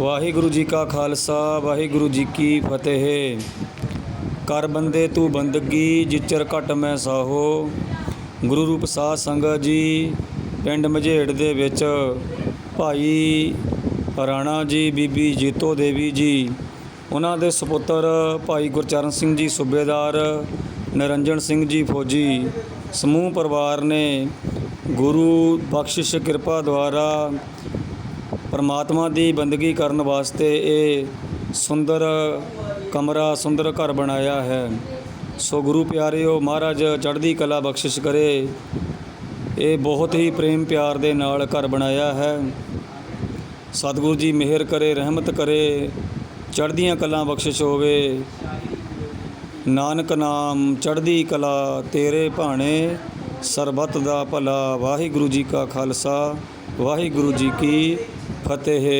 ਵਾਹਿਗੁਰੂ ਜੀ ਕਾ ਖਾਲਸਾ, ਵਾਹਿਗੁਰੂ ਜੀ ਕੀ ਫਤਿਹ। ਕਰ ਬੰਦੇ ਤੂੰ ਬੰਦਗੀ, ਜਿਚਰ ਘਟ ਮੈਂ ਸਾਹੋ। ਗੁਰੂ ਰੂਪ ਸਾਧ ਸੰਗਤ ਜੀ, ਪਿੰਡ ਮਝੇੜ ਦੇ ਵਿੱਚ ਭਾਈ ਰਾਣਾ ਜੀ, ਬੀਬੀ ਜੀਤੋ ਦੇਵੀ ਜੀ, ਉਹਨਾਂ ਦੇ ਸੁਪੁੱਤਰ ਭਾਈ ਗੁਰਚਰਨ ਸਿੰਘ ਜੀ ਸੂਬੇਦਾਰ, ਨਰਿੰਜਨ ਸਿੰਘ ਜੀ ਫੌਜੀ, ਸਮੂਹ ਪਰਿਵਾਰ ਨੇ ਗੁਰੂ ਬਖਸ਼ਿਸ਼ ਕਿਰਪਾ ਦੁਆਰਾ ਪਰਮਾਤਮਾ ਦੀ ਬੰਦਗੀ ਕਰਨ ਵਾਸਤੇ ਇਹ ਸੁੰਦਰ ਕਮਰਾ, ਸੁੰਦਰ ਘਰ ਬਣਾਇਆ ਹੈ। ਸੋ ਗੁਰੂ ਪਿਆਰਿਓ, ਮਹਾਰਾਜ ਚੜ੍ਹਦੀ ਕਲਾ ਬਖਸ਼ਿਸ਼ ਕਰੇ। ਇਹ ਬਹੁਤ ਹੀ ਪ੍ਰੇਮ ਪਿਆਰ ਦੇ ਨਾਲ ਘਰ ਬਣਾਇਆ ਹੈ। ਸਤਿਗੁਰੂ ਜੀ ਮਿਹਰ ਕਰੇ, ਰਹਿਮਤ ਕਰੇ, ਚੜ੍ਹਦੀਆਂ ਕਲਾ ਬਖਸ਼ਿਸ਼ ਹੋਵੇ। ਨਾਨਕ ਨਾਮ ਚੜ੍ਹਦੀ ਕਲਾ ਤੇਰੇ ਭਾਣੇ। ਸਰਬੱਤ ਦਾ ਭਲਾ ਵਾਹਿਗੁਰੂ ਜੀ ਕਾ ਖਾਲਸਾ ਵਾਹਿਗੁਰੂ ਜੀ ਕੀ ਫਤਿਹ।